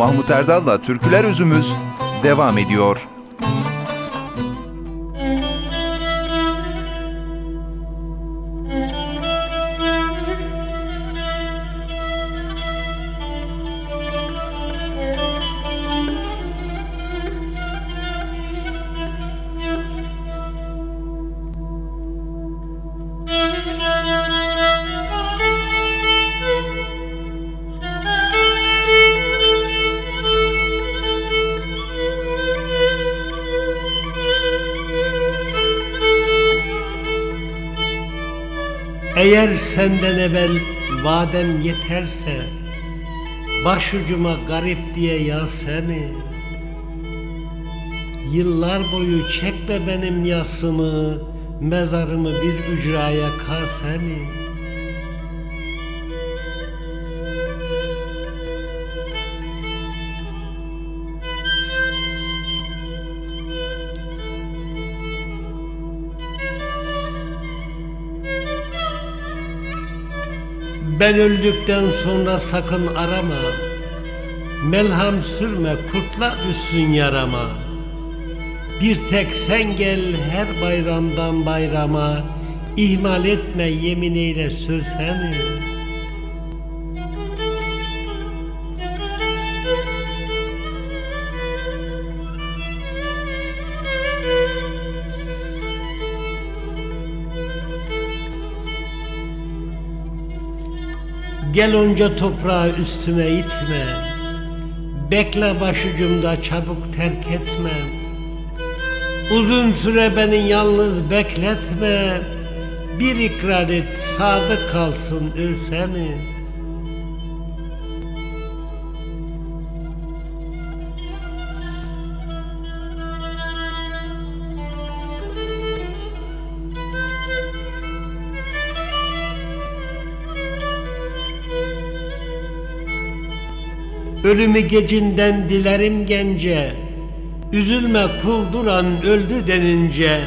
Mahmut Erdal'la Türküler Özümüz devam ediyor. Eğer senden evvel vadem yeterse Başucuma garip diye ya seni Yıllar boyu çekme benim yasımı Mezarımı bir ücraya ka Ben öldükten sonra sakın arama. Melham sürme kurtla üstün yarama. Bir tek sen gel her bayramdan bayrama. İhmal etme yemin eyle sözseni Gel onca toprağı üstüme itme. Bekle başucumda çabuk terk etme. Uzun süre beni yalnız bekletme. Bir ikrar et sadık kalsın ölsemi Ölümü gecinden dilerim gence. Üzülme kul duran öldü denince.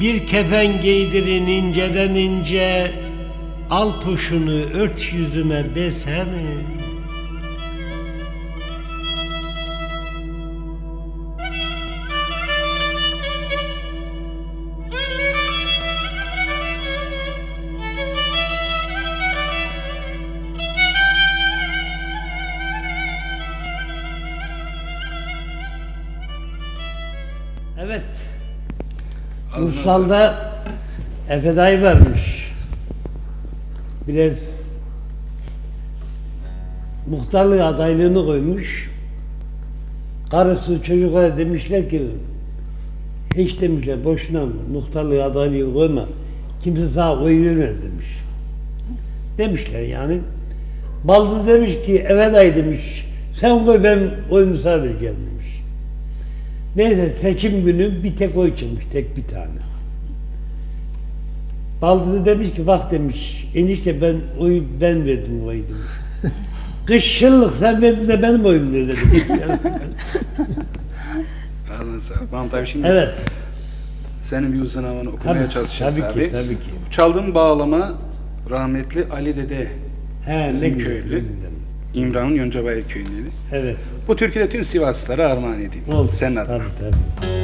Bir kefen giydirin inceden ince. Al puşunu ört yüzüme desemi Ursal'da Efe dayı varmış. Biraz muhtarlık adaylığını koymuş. Karısı çocuklara demişler ki hiç demişler boşuna muhtarlık adaylığı koyma. Kimse oy vermez demiş. Demişler yani. Baldı demiş ki Efe dayı demiş sen koy ben oyumu sana vereceğim demiş. Neyse seçim günü bir tek oy çıkmış, tek bir tane. Baldığı demiş ki bak demiş, enişte ben oyu ben verdim oyu demiş. Kış yıllık sen verdin de benim oyum dedi. Sağlık. Mahmut abi şimdi evet. senin bir uzun havanı okumaya Tabii, çalışacağım tabii tabii. ki, tabii ki. Çaldığım bağlama rahmetli Ali Dede He, ne bizim köylü. İmran'ın Yoncabayır köyündeydi. Evet. Bu türküde tüm Sivaslılara armağan edeyim. Oldu. Senin adına. Tabii tabii.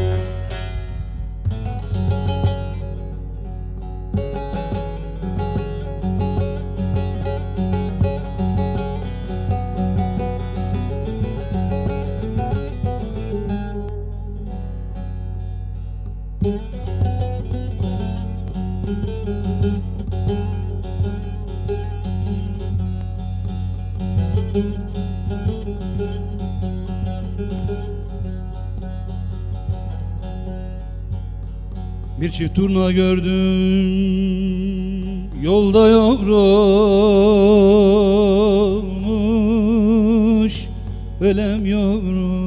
Bir çift turna gördüm Yolda yorulmuş Ölem yavrum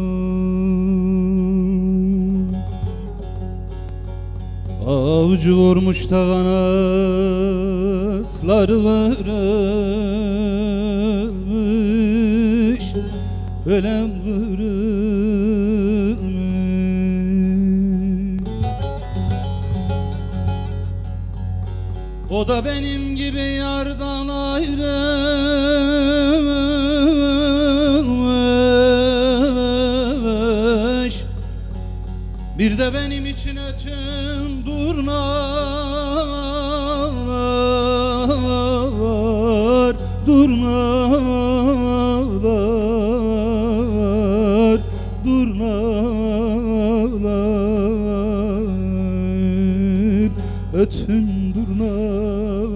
Avcı vurmuş da kanatları ölem kırılmış O da benim gibi yardan ayrılmış. Bir de benim Ötün durnalar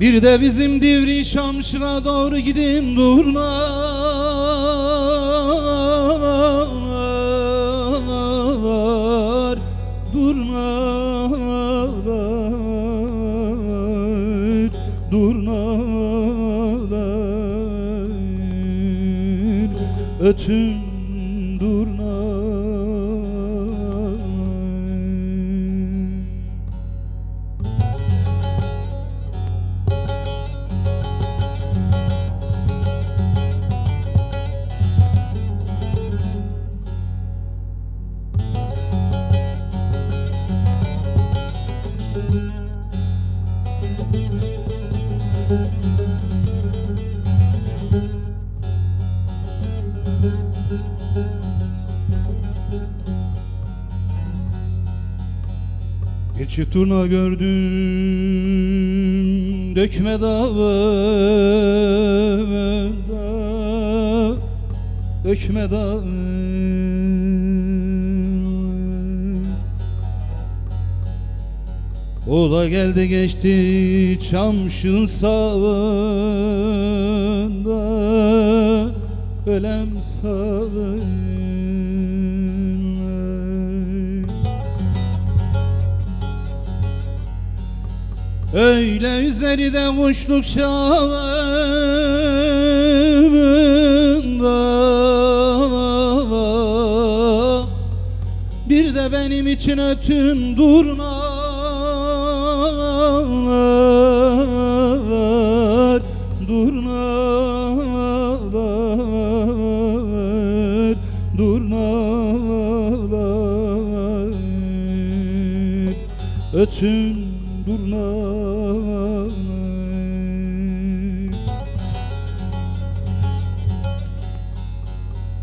Bir de bizim Divri Şamşır'a doğru gidin durnalar Durnalar Durnalar Ötün durnalar Çift turna gördüm dökme dağında Dökme dağında Ola geldi geçti çamşın sağında Ölem sağında Öyle üzerinde kuşluk çağında Bir de benim için ötün durnalar. Durnalar Durnalar. Ötün durnalar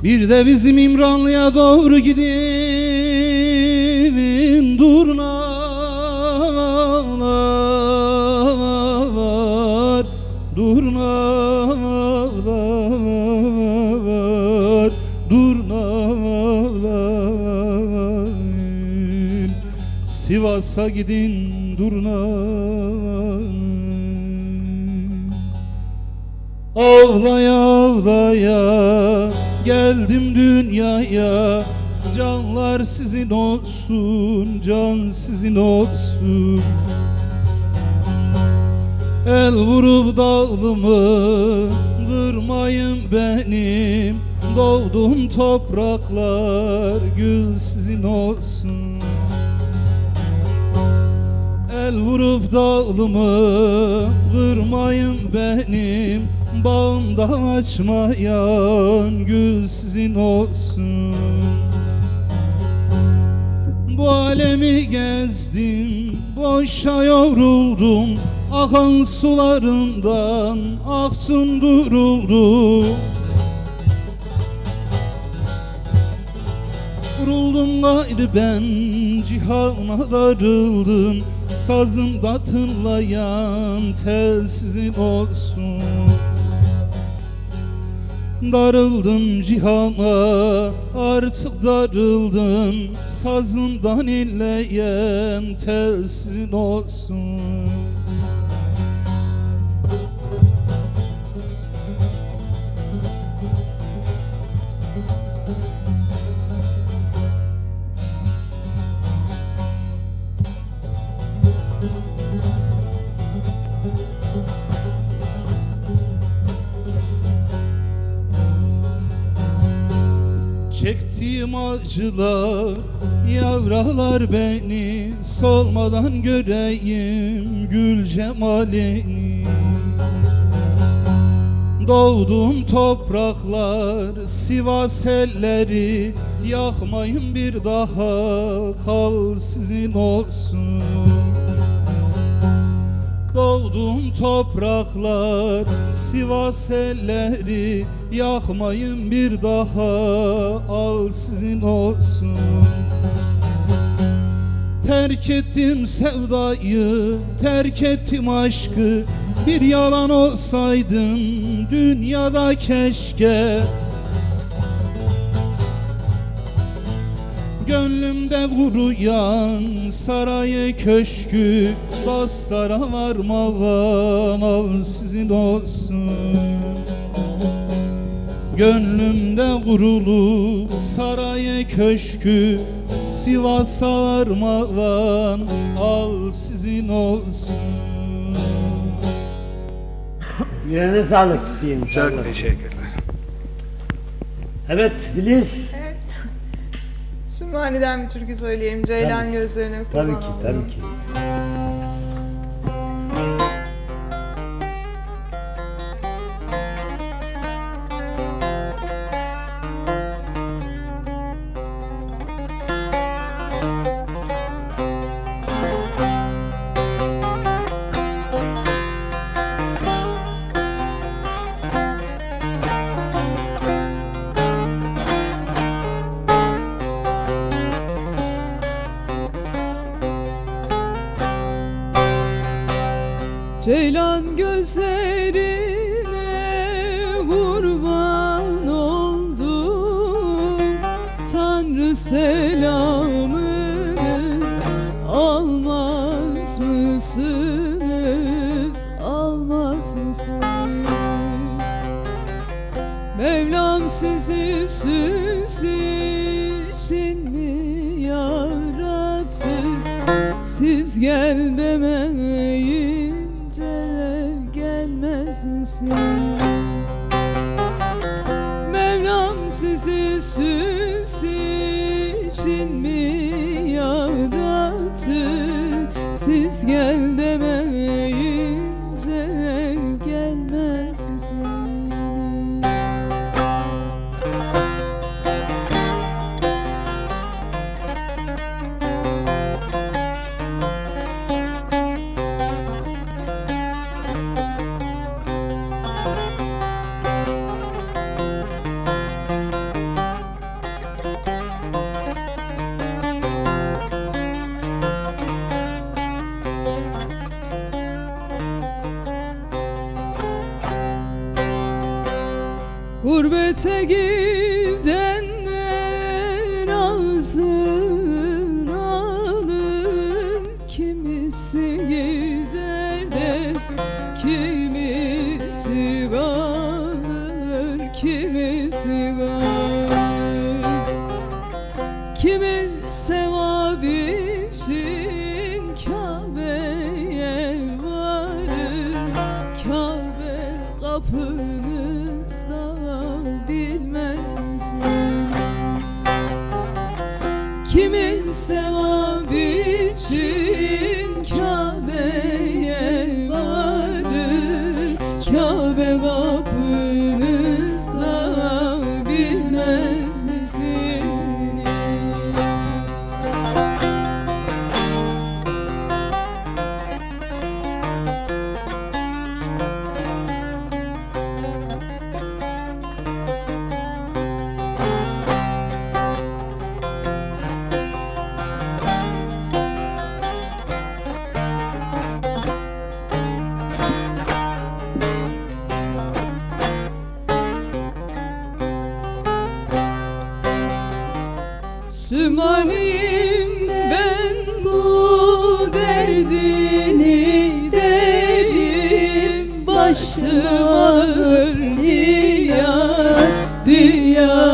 Bir de bizim İmranlı'ya doğru gidin durnalar Durnalar Durnalar. Sivas'a gidin durnalar Ağlaya ağlaya geldim dünyaya. Canlar sizin olsun, can sizin olsun. El vurup dağlımı kırmayın benim Doğduğum topraklar gül sizin olsun El vurup dağlımı kırmayın benim Bağımda açmayan gül sizin olsun. Bu alemi gezdim, boşa yoruldum. Akan sularından aktım duruldum. Vuruldum gayrı ben cihana darıldım Sazımda tınlayan tel sizin olsun. Darıldım cihana artık darıldım Sazımdan inleyen tel sizin olsun Çektiğim acılar Yavralar beni Solmadan göreyim Gül cemalini. Doğduğum topraklar Sivas elleri Yakmayın bir daha Kal sizin olsun Doğdum topraklar Sivas elleri Yakmayın bir daha Al sizin olsun. Terk ettim sevdayı, terk ettim aşkı Bir yalan olsaydın dünyada keşke Gönlümde vuruyan sarayı köşkü Dostlara varmavan al sizin olsun Gönlümde kurulu sarayı köşkü Sivas'a varmavan al sizin olsun Yüreğine sağlık diyeyim. Çok teşekkürler. Evet Filiz. Maniden bir türkü söyleyeyim. Ceylan Tabii. gözlerine kurban Tabii ki tabii ki. Siz gel demeyince Gurbete gidenler Kabe kapınızda bilmez misin? Kimi sevap için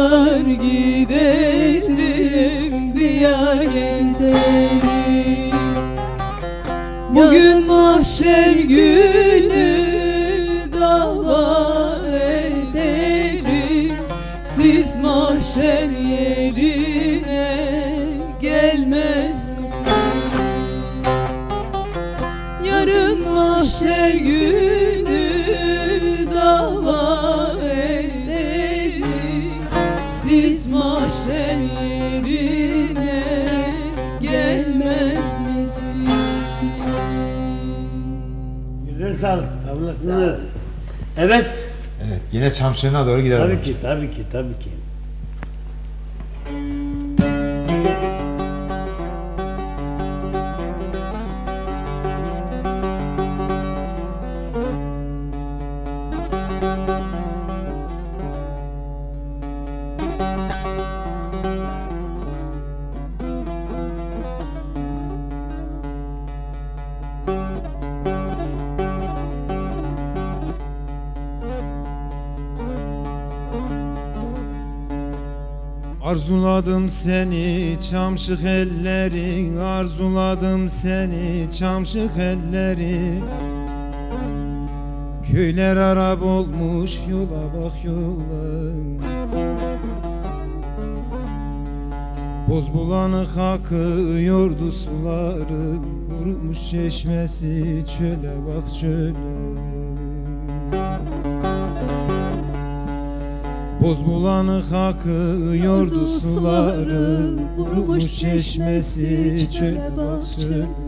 diyar giderim Diyar gezerim Bugün mahşer sağlık. Sağ olasınız. Evet. Evet yine Çamşırı'na doğru gidelim. Tabii ki, tabii ki, tabii ki. Arzuladım seni çamşık elleri. Arzuladım seni çamşık elleri. Köyler Arap olmuş yola bak yola Boz bulanık akıyordu suları. Kurumuş çeşmesi çöle bak çöle Boz bulanık akıyordu suları Kurumuş çeşmesi çöle bak çöle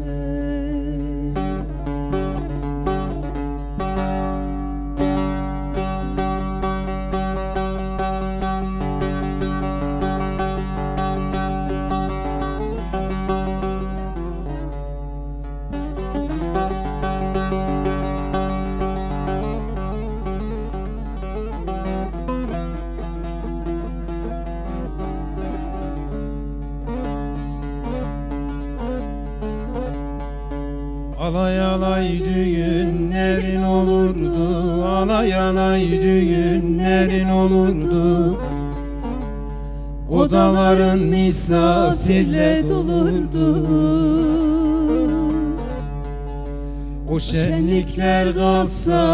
Alay alay düğünlerin olurdu. Alay alay düğünlerin olurdu. Odaların misafirle dolurdu. O şenlikler kalsa